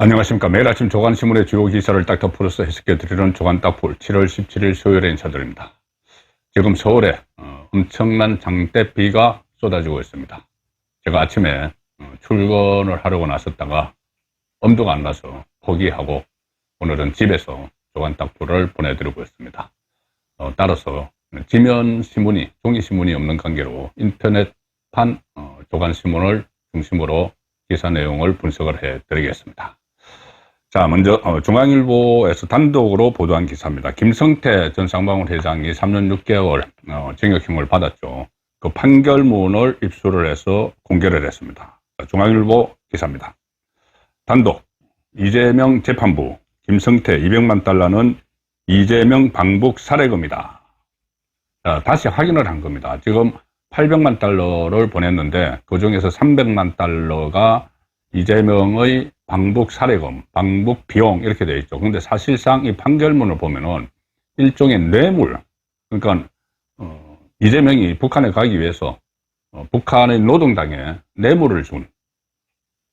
안녕하십니까. 매일 아침 조간신문의 주요 기사를 딱 덮어서 해석해드리는 조간 딱풀 7월 17일 수요일에 인사드립니다. 지금 서울에 어, 엄청난 장대비가 쏟아지고 있습니다. 제가 아침에 어, 출근을 하려고 나섰다가 엄두가 안 나서 포기하고 오늘은 집에서 조간 딱풀을 보내드리고 있습니다. 어, 따라서 지면 신문이, 종이 신문이 없는 관계로 인터넷판 어, 조간 신문을 중심으로 기사 내용을 분석을 해 드리겠습니다. 자, 먼저 어, 중앙일보에서 단독으로 보도한 기사입니다. 김성태 전 쌍방울 회장이 3년 6개월 어, 징역형을 받았죠. 그 판결문을 입수를 해서 공개를 했습니다. 자, 중앙일보 기사입니다. 단독 이재명 재판부 김성태 200만 달러는 이재명 방북 살해금이다. 자, 다시 확인을 한 겁니다. 지금 800만 달러를 보냈는데 그 중에서 300만 달러가 이재명의 방북 살해금, 방북 비용 이렇게 되어 있죠. 근데 사실상 이 판결문을 보면은 일종의 뇌물, 그러니까 어, 이재명이 북한에 가기 위해서 어, 북한의 노동당에 뇌물을 준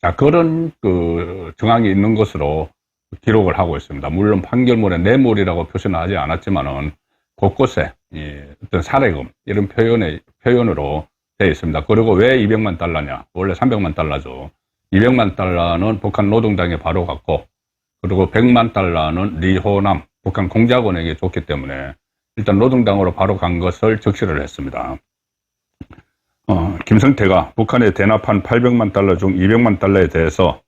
자, 그런 그 정황이 있는 것으로 기록을 하고 있습니다. 물론 판결문에 뇌물이라고 표시는 하지 않았지만은 곳곳에 이 어떤 살해금 이런 표현의 표현으로 되어 있습니다. 그리고 왜 200만 달러냐? 원래 300만 달러죠. 200만 달러는 북한 노동당에 바로 갔고 그리고 100만 달러는 리호남 북한 공작원에게 줬기 때문에 일단 노동당으로 바로 간 것을 적시를 했습니다. 어, 김성태가 북한에 대납한 800만 달러 중 200만 달러에 대해서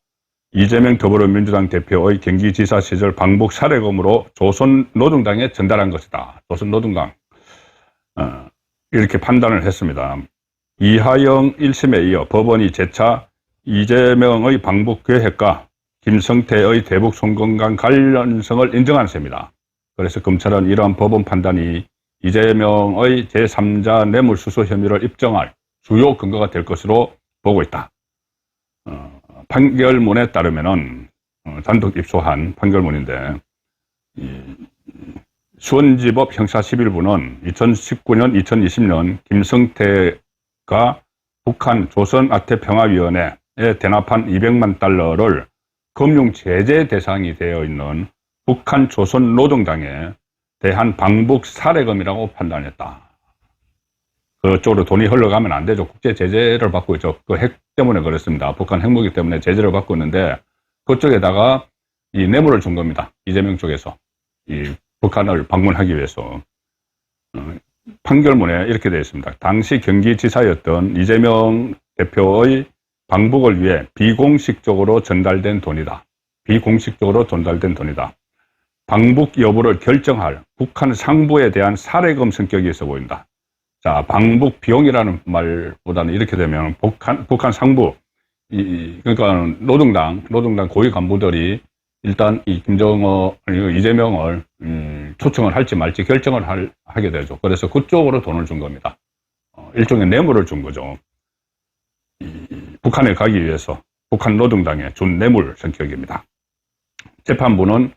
이재명 더불어민주당 대표의 경기지사 시절 방북 살해금으로 조선노동당에 전달한 것이다. 조선노동당 어, 이렇게 판단을 했습니다. 이하영 1심에 이어 법원이 재차 이재명의 방북 계획과 김성태의 대북 송건강 관련성을 인정한 셈이다. 그래서 검찰은 이러한 법원 판단이 이재명의 제3자 뇌물수수 혐의를 입증할 주요 근거가 될 것으로 보고 있다. 어, 판결문에 따르면은 어, 단독 입수한 판결문인데 수원지법 형사 11부는 2019년, 2020년 김성태가 북한 조선아태평화위원회에 대납한 200만 달러를 금융 제재 대상이 되어 있는 북한 조선 노동당에 대한 방북 살해금이라고 판단했다. 그쪽으로 돈이 흘러가면 안 되죠. 국제 제재를 받고 있죠. 그 핵 때문에 그렇습니다. 북한 핵무기 때문에 제재를 받고 있는데 그쪽에다가 이 뇌물을 준 겁니다. 이재명 쪽에서 이 북한을 방문하기 위해서 어, 판결문에 이렇게 되어 있습니다. 당시 경기지사였던 이재명 대표의 방북을 위해 비공식적으로 전달된 돈이다. 비공식적으로 전달된 돈이다. 방북 여부를 결정할 북한 상부에 대한 사례금 성격이 있어 보인다. 자, 방북 비용이라는 말보다는 이렇게 되면 북한, 북한 상부, 이, 그러니까 노동당, 노동당 고위 간부들이 일단 이 김정어, 이재명을, 음, 초청을 할지 말지 결정을 할, 하게 되죠. 그래서 그쪽으로 돈을 준 겁니다. 어, 일종의 뇌물을 준 거죠. 이, 북한에 가기 위해서 북한 노동당에 준 뇌물 성격입니다. 재판부는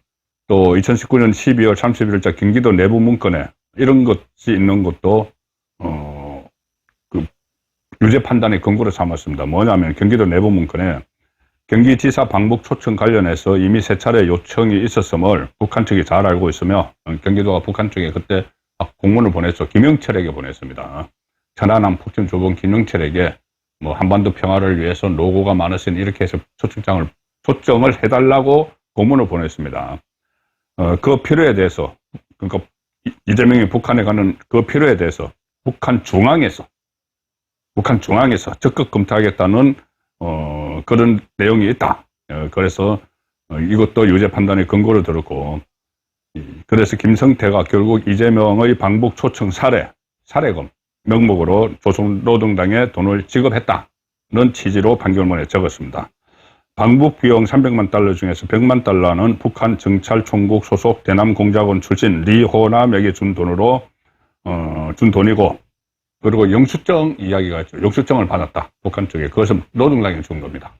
또 2019년 12월 31일자 경기도 내부 문건에 이런 것이 있는 것도 어, 그 유죄 판단의 근거로 삼았습니다. 뭐냐면 경기도 내부 문건에 경기지사 방북 초청 관련해서 이미 세 차례 요청이 있었음을 북한 측이 잘 알고 있으며 어, 경기도가 북한 쪽에 그때 공문을 보냈죠. 김영철에게 보냈습니다. 천안함 북진 조봉 김영철에게 뭐 한반도 평화를 위해서 노고가 많으신 이렇게 해서 초청장을 초청을 해달라고 공문을 보냈습니다. 어, 그 필요에 대해서 그러니까 이재명이 북한에 가는 그 필요에 대해서 북한 중앙에서 북한 중앙에서 적극 검토하겠다는 어, 그런 내용이 있다. 어, 그래서 어, 이것도 유죄 판단의 근거를 들었고 그래서 김성태가 결국 이재명의 방북 초청 사례 사례금 명목으로 조선노동당에 돈을 지급했다는 취지로 판결문에 적었습니다. 방북 비용 300만 달러 중에서 100만 달러는 북한 정찰총국 소속 대남 공작원 출신 리호남에게 준 돈으로 어, 준 돈이고 그리고 영수증 이야기가 있죠. 영수증을 받았다. 북한 쪽에. 그것은 노동당에 준 겁니다.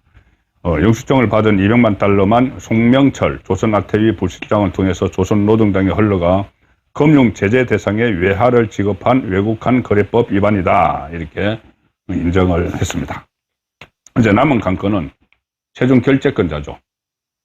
어, 영수증을 받은 200만 달러만 송명철 조선아태위 부실장을 통해서 조선노동당에 흘러가 금융 제재 대상에 외화를 지급한 외국한 거래법 위반이다. 이렇게 인정을 했습니다. 이제 남은 관건은 최종 결재권자죠.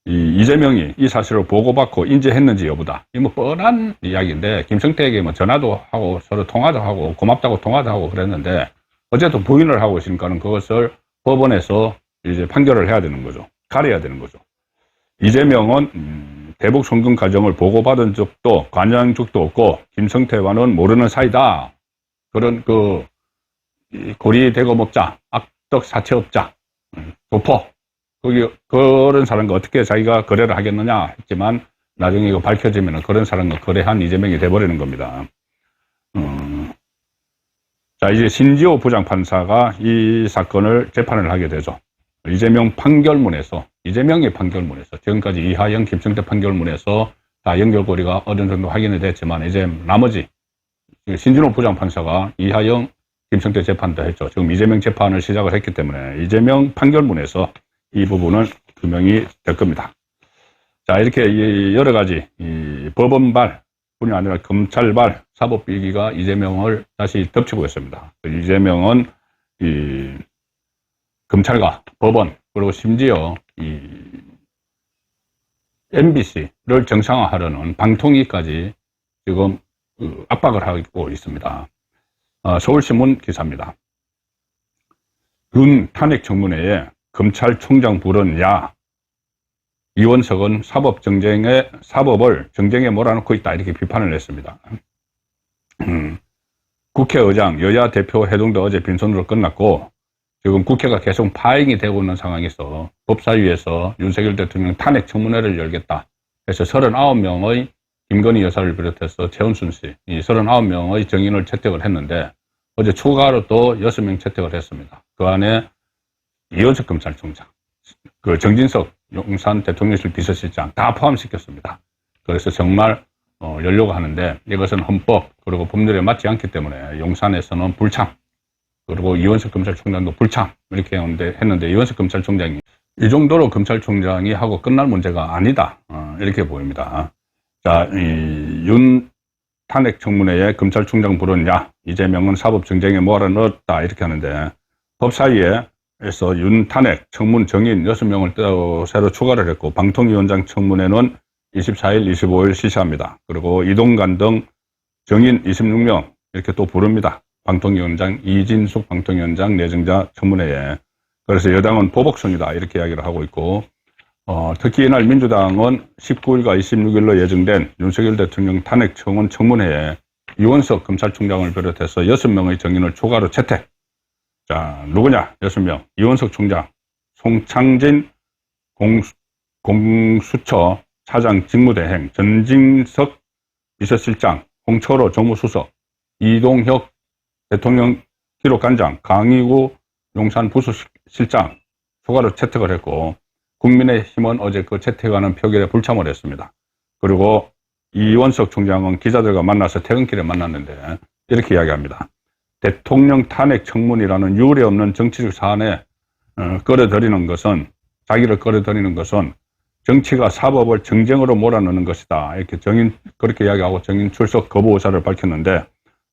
이 이재명이 이 사실을 보고받고 인지했는지 여부다. 이 뭐 뻔한 이야기인데 김성태에게 뭐 전화도 하고 서로 통화도 하고 고맙다고 통화도 하고 그랬는데 어쨌든 부인을 하고 있으니까는 그것을 법원에서 이제 판결을 해야 되는 거죠. 가려야 되는 거죠. 이재명은 음, 대북 송금 과정을 보고받은 적도 관여한 적도 없고 김성태와는 모르는 사이다. 그런 그이 고리 대거 먹자, 악덕 사채 업자, 음, 도포 거기 그런 사람과 어떻게 자기가 거래를 하겠느냐 했지만 나중에 이거 밝혀지면 그런 사람과 거래한 이재명이 돼버리는 겁니다. 음, 자 이제 신지호 부장판사가 이 사건을 재판을 하게 되죠. 이재명 판결문에서 이재명의 판결문에서 지금까지 이하영, 김성태 판결문에서 다 연결고리가 어느 정도 확인이 됐지만 이제 나머지 신진호 부장판사가 이하영, 김성태 재판도 했죠. 지금 이재명 재판을 시작을 했기 때문에 이재명 판결문에서 이 부분은 규명이 될 겁니다. 자, 이렇게 이 여러 가지 이 법원발 뿐이 아니라 검찰발 사법 비기가 이재명을 다시 덮치고 있습니다. 이재명은 이 검찰과 법원 그리고 심지어 이 MBC를 정상화하려는 방통위까지 지금 그 압박을 하고 있습니다. 어, 서울신문 기사입니다. 윤 탄핵 청문회에 검찰총장 부른 야 이원석은 사법 정쟁에 사법을 정쟁에 몰아넣고 있다 이렇게 비판을 했습니다. 음, 국회의장 여야 대표 회동도 어제 빈손으로 끝났고 지금 국회가 계속 파행이 되고 있는 상황에서 법사위에서 윤석열 대통령 탄핵 청문회를 열겠다. 그래서 39명의 김건희 여사를 비롯해서 최은순 씨, 이 39명의 정인을 채택을 했는데 어제 추가로 또 6명 채택을 했습니다. 그 안에 이현석 검찰총장, 그 정진석 용산 대통령실 비서실장 다 포함시켰습니다. 그래서 정말 어, 열려고 하는데 이것은 헌법 그리고 법률에 맞지 않기 때문에 용산에서는 불참 그리고 이원석 검찰총장도 불참 이렇게 했는데, 이원석 검찰총장이 이 정도로 검찰총장이 하고 끝날 문제가 아니다 어, 이렇게 보입니다. 자, 이윤 탄핵 청문회에 검찰총장 야 이재명은 사법 정쟁에 몰아넣었다 이렇게 하는데 법사위에서 윤 탄핵 청문 정인 6명을 또 새로 추가를 했고 방통위원장 청문회는 24일, 25일 실시합니다. 그리고 이동관 등 정인 26명 이렇게 또 부릅니다. 방통위원장 이진숙 방통위원장 내정자 청문회에 그래서 여당은 보복성이다 이렇게 이야기를 하고 있고 어, 특히 이날 민주당은 19일과 26일로 예정된 윤석열 대통령 탄핵 청원 청문회에 이원석 검찰총장을 비롯해서 6명의 정인을 추가로 채택. 자, 누구냐? 6명. 이원석 총장, 송창진 공수, 공수처 차장 직무대행, 전진석 비서실장, 홍철호 정무수석, 이동혁 대통령 기록관장, 강희구 용산 부수실장 추가로 채택을 했고 국민의힘은 어제 그 채택하는 표결에 불참을 했습니다. 그리고 이원석 총장은 기자들과 만나서 퇴근길에 만났는데 이렇게 이야기합니다. 대통령 탄핵 청문이라는 유례 없는 정치적 사안에 어, 끌어들이는 것은 자기를 끌어들이는 것은 정치가 사법을 정쟁으로 몰아넣는 것이다. 이렇게 정인 그렇게 이야기하고 정인 출석 거부 의사를 밝혔는데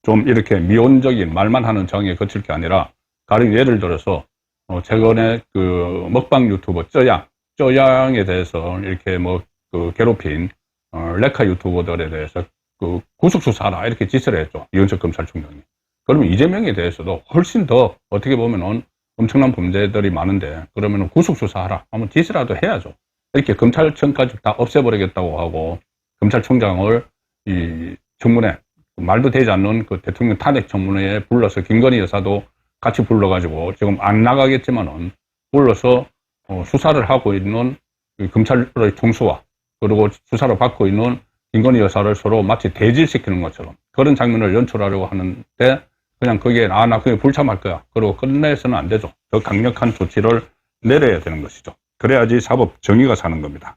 좀 이렇게 미온적인 말만 하는 정에 거칠 게 아니라 가령 예를 들어서 어, 최근에 그 먹방 유튜버 쩌양 쪼양에 대해서 이렇게 뭐 그 괴롭힌 어, 레카 유튜버들에 대해서 그 구속 수사하라 이렇게 지시를 했죠. 이현석 검찰총장이. 그러면 이재명에 대해서도 훨씬 더 어떻게 보면은 엄청난 범죄들이 많은데 그러면은 구속 수사하라 하면 지시라도 해야죠. 이렇게 검찰청까지 다 없애버리겠다고 하고 검찰총장을 이 청문회 말도 되지 않는 그 대통령 탄핵 청문회에 불러서 김건희 여사도 같이 불러가지고 지금 안 나가겠지만은 불러서 어, 수사를 하고 있는 그 검찰의 총수와 그리고 수사를 받고 있는 김건희 여사를 서로 마치 대질시키는 것처럼 그런 장면을 연출하려고 하는데 그냥 거기에 아, 나 그게 불참할 거야. 그리고 끝내서는 안 되죠. 더 강력한 조치를 내려야 되는 것이죠. 그래야지 사법 정의가 사는 겁니다.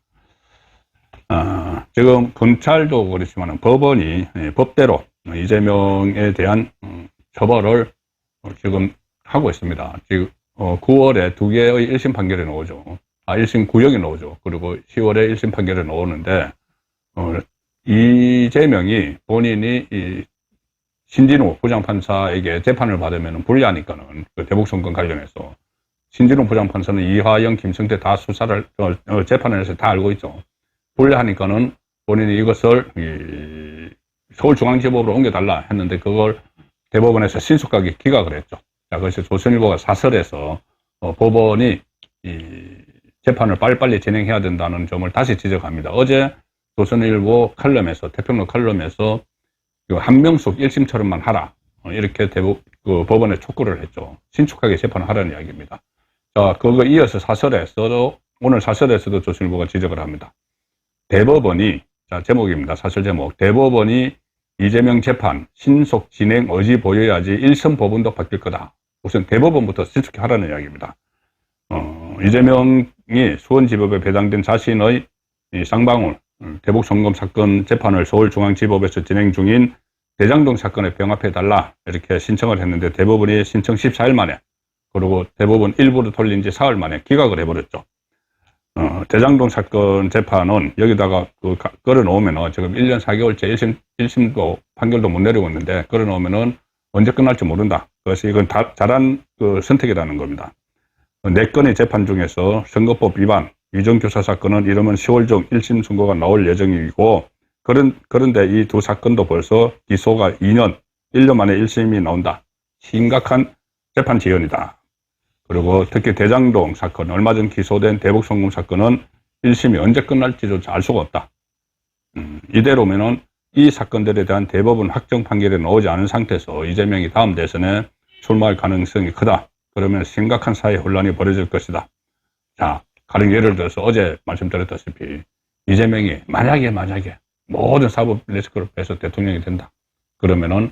아, 지금 검찰도 그렇지만 법원이 예, 법대로 이재명에 대한 음, 처벌을 지금 하고 있습니다. 지금 어, 9월에 두 개의 1심 판결이 나오죠. 아, 1심 구형이 나오죠. 그리고 10월에 1심 판결이 나오는데, 어, 이재명이 본인이 이 신진호 부장판사에게 재판을 받으면 불리하니까는 그 대북선거 관련해서 신진호 부장판사는 이화영, 김성태 다 수사를 어, 어, 재판을 해서 다 알고 있죠. 불리하니까는 본인이 이것을 이 서울중앙지법으로 옮겨달라 했는데 그걸 대법원에서 신속하게 기각을 했죠. 자, 그래서 조선일보가 사설에서 어, 법원이 이 재판을 빨리빨리 진행해야 된다는 점을 다시 지적합니다. 어제 조선일보 칼럼에서 태평로 칼럼에서 그 한명숙 1심처럼만 하라 어, 이렇게 대법 그 법원에 촉구를 했죠. 신속하게 재판을 하라는 이야기입니다. 자, 그거 이어서 사설에서도 오늘 사설에서도 조선일보가 지적을 합니다. 대법원이 자 제목입니다. 사설 제목 대법원이 이재명 재판 신속 진행 의지 보여야지 일선 법원도 바뀔 거다. 우선 대법원부터 신속히 하라는 이야기입니다. 어, 이재명이 수원지법에 배당된 자신의 이 쌍방울 음, 대북송금 사건 재판을 서울중앙지법에서 진행 중인 대장동 사건에 병합해달라 이렇게 신청을 했는데 대법원이 신청 14일 만에 그리고 대법원 일부로 돌린 지 사흘 만에 기각을 해버렸죠. 어, 대장동 사건 재판은 여기다가 그 가- 끌어놓으면은 지금 1년 4개월째 1심, 1심도 판결도 못 내리고 있는데 끌어놓으면은 언제 끝날지 모른다. 그래서 이건 다, 잘한 그 선택이라는 겁니다. 네 건의 재판 중에서 선거법 위반, 위정교사 사건은 이러면 10월 중 1심 선고가 나올 예정이고 그런, 그런데 이 두 사건도 벌써 기소가 2년, 1년 만에 1심이 나온다. 심각한 재판 지연이다. 그리고 특히 대장동 사건, 얼마 전 기소된 대북송금 사건은 1심이 언제 끝날지조차 알 수가 없다. 음, 이대로면은 이 사건들에 대한 대법원 확정 판결이 나오지 않은 상태에서 이재명이 다음 대선에 출마할 가능성이 크다. 그러면 심각한 사회 혼란이 벌어질 것이다. 자, 가령 예를 들어서 어제 말씀드렸다시피 이재명이 만약에 만약에 모든 사법 리스크를 빼서 대통령이 된다. 그러면은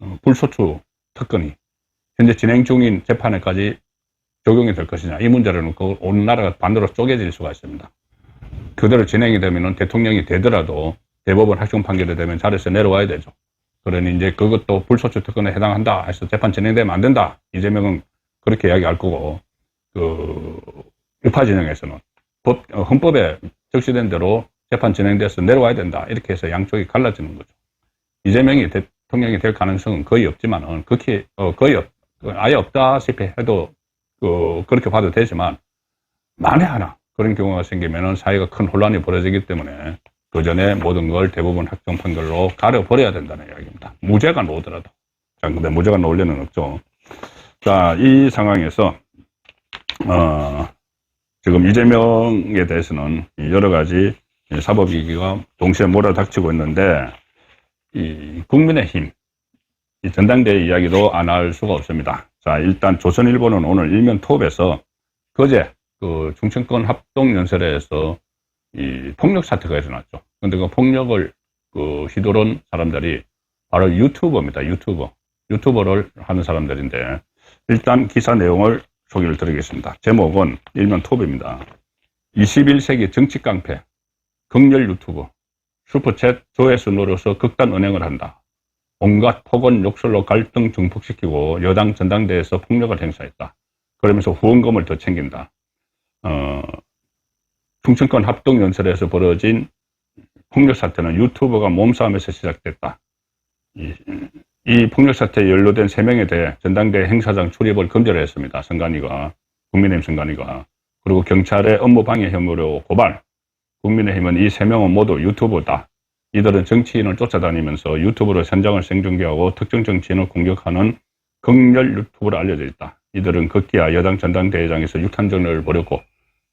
어, 불소추 특권이 현재 진행 중인 재판에까지 적용이 될 것이냐 이 문제를 놓고 온 나라가 반대로 쪼개질 수가 있습니다. 그대로 진행이 되면은 대통령이 되더라도 대법원 확정 판결이 되면 자리에서 내려와야 되죠. 그러니 이제 그것도 불소추 특권에 해당한다 해서 재판 진행되면 안 된다. 이재명은 그렇게 이야기할 거고 그 우파 진영에서는 법 어, 헌법에 적시된 대로 재판 진행돼서 내려와야 된다. 이렇게 해서 양쪽이 갈라지는 거죠. 이재명이 대통령이 될 가능성은 거의 없지만은 극히 어, 거의 없, 아예 없다시피 해도 그 그렇게 봐도 되지만 만에 하나 그런 경우가 생기면은 사회가 큰 혼란이 벌어지기 때문에 그 전에 모든 걸 대부분 확정 판결로 가려버려야 된다는 이야기입니다. 무죄가 나오더라도. 자, 근데 무죄가 나올 리는 없죠. 자, 이 상황에서, 어, 지금 이재명에 대해서는 여러 가지 사법위기가 동시에 몰아닥치고 있는데, 이 국민의힘, 이 전당대회 이야기도 안 할 수가 없습니다. 자, 일단 조선일보는 오늘 일면 톱에서 그제 그 중천권 합동연설회에서 이 폭력 사태가 일어났죠. 근데 그 폭력을 그 휘두른 사람들이 바로 유튜버입니다. 유튜버. 유튜버를 하는 사람들인데 일단 기사 내용을 소개를 드리겠습니다. 제목은 일면 톱입니다. 21세기 정치 깡패, 극렬 유튜버, 슈퍼챗 조회수 노려서 극단 은행을 한다. 온갖 폭언 욕설로 갈등 증폭시키고 여당 전당대회에서 폭력을 행사했다. 그러면서 후원금을 더 챙긴다. 어, 충청권 합동연설에서 벌어진 폭력 사태는 유튜버가 몸싸움에서 시작됐다. 이, 이 폭력 사태에 연루된 3명에 대해 전당대회 행사장 출입을 금지를 했습니다. 선관위가, 국민의힘 선관위가. 그리고 경찰의 업무 방해 혐의로 고발. 국민의힘은 이 3명은 모두 유튜버다. 이들은 정치인을 쫓아다니면서 유튜브로 현장을 생중계하고 특정 정치인을 공격하는 극렬 유튜브로 알려져 있다. 이들은 극기야 여당 전당대회장에서 육탄전을 벌였고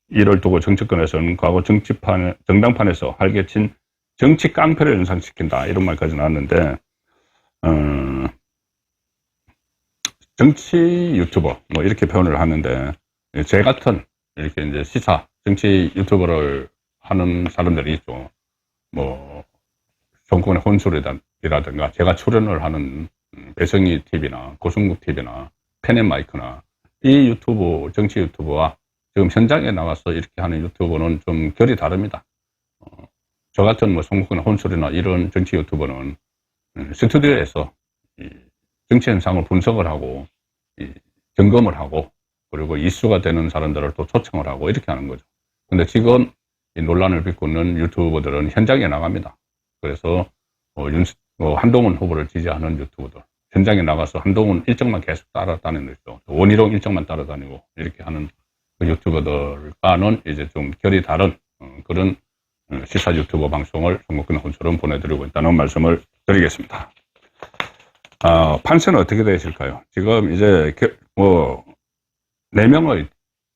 이를 두고 정치권에서는 과거 정치판, 정당판에서 활개친 정치 깡패를 연상시킨다. 이런 말까지 나왔는데, 어, 정치 유튜버, 뭐 이렇게 표현을 하는데, 제 같은 이렇게 이제 시사, 정치 유튜버를 하는 사람들이 있죠. 뭐, 정권의 혼술이라든가, 제가 출연을 하는 배성희 TV나 고승국 TV나 펜앤마이크나 이 유튜브, 정치 유튜버와 지금 현장에 나와서 이렇게 하는 유튜버는 좀 결이 다릅니다. 어, 저 같은 뭐 송국이나 혼술이나 이런 정치 유튜버는 음, 스튜디오에서 이 정치 현상을 분석을 하고 이 점검을 하고 그리고 이슈가 되는 사람들을 또 초청을 하고 이렇게 하는 거죠. 근데 지금 이 논란을 빚고 있는 유튜버들은 현장에 나갑니다. 그래서 어, 윤, 어, 한동훈 후보를 지지하는 유튜버들, 현장에 나가서 한동훈 일정만 계속 따라다니는 거죠. 원희룡 일정만 따라다니고 이렇게 하는 그 유튜버들과는 이제 좀 결이 다른 어, 그런 어, 시사 유튜버 방송을 송국근 혼처럼 보내드리고 있다는 말씀을 드리겠습니다. 아, 판세는 어떻게 되실까요? 지금 이제 겨- 뭐, 네 명의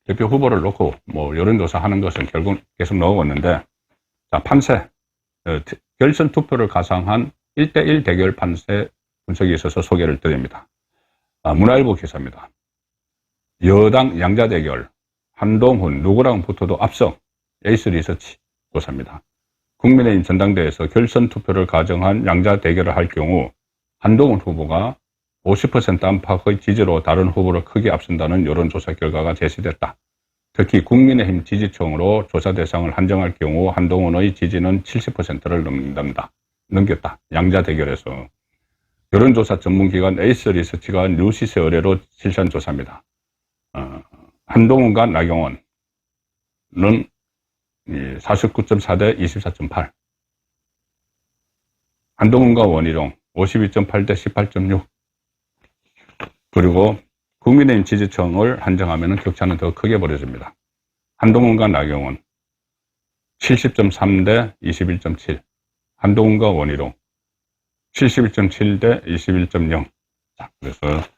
대표 후보를 놓고 뭐 여론조사 하는 것은 결국 계속 나오고 있는데, 자, 판세, 어, 트- 결선 투표를 가상한 1대1 대결 판세 분석이 있어서 소개를 드립니다. 아, 문화일보 기사입니다. 여당 양자 대결, 한동훈 누구랑 붙어도 앞서 에이스 리서치 조사입니다. 국민의힘 전당대회에서 결선 투표를 가정한 양자 대결을 할 경우 한동훈 후보가 50% 안팎의 지지로 다른 후보를 크게 앞선다는 여론조사 결과가 제시됐다. 특히 국민의힘 지지층으로 조사 대상을 한정할 경우 한동훈의 지지는 70%를 넘는다. 넘겼다. 양자 대결에서. 여론조사 전문기관 에이스 리서치가 뉴시스 의뢰로 실시한 조사입니다. 어, 한동훈과 나경원은 49.4 대 24.8. 한동훈과 원희룡 52.8 대 18.6. 그리고 국민의힘 지지층을 한정하면 격차는 더 크게 벌어집니다. 한동훈과 나경원 70.3 대 21.7. 한동훈과 원희룡 71.7 대 21.0. 자, 그래서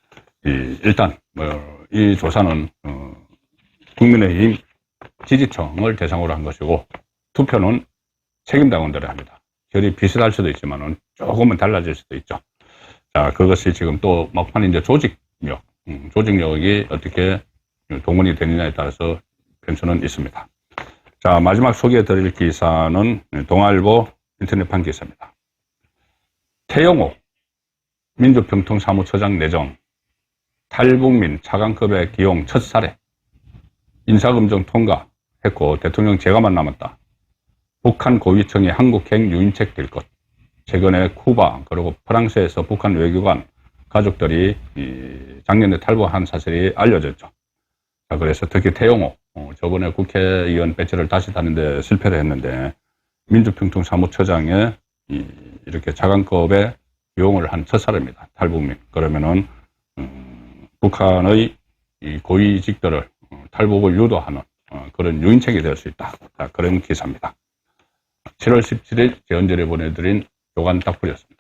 이, 일단 뭐, 이 조사는 어, 국민의힘 지지층을 대상으로 한 것이고 투표는 책임당원들이 합니다. 결이 비슷할 수도 있지만은 조금은 달라질 수도 있죠. 자, 그것이 지금 또 막판 이제 조직력, 음, 조직력이 어떻게 동원이 되느냐에 따라서 변수는 있습니다. 자, 마지막 소개해 드릴 기사는 동아일보 인터넷판 기사입니다. 태영호 민주평통사무처장 내정 탈북민 차관급의 기용 첫 사례 인사검증 통과했고 대통령 제가만 남았다. 북한 고위층이 한국행 유인책 될 것. 최근에 쿠바 그리고 프랑스에서 북한 외교관 가족들이 이 작년에 탈북한 사실이 알려졌죠. 자, 그래서 특히 태용호 어, 저번에 국회의원 배치를 다시 다는데 실패를 했는데 민주평통 사무처장에 이, 이렇게 차관급의 기용을 한 첫 사례입니다. 탈북민 그러면은 음, 북한의 이 고위직들을 어, 탈북을 유도하는 어, 그런 유인책이 될 수 있다. 자, 그런 기사입니다. 7월 17일 제언절에 보내드린 요간 딱풀이었습니다.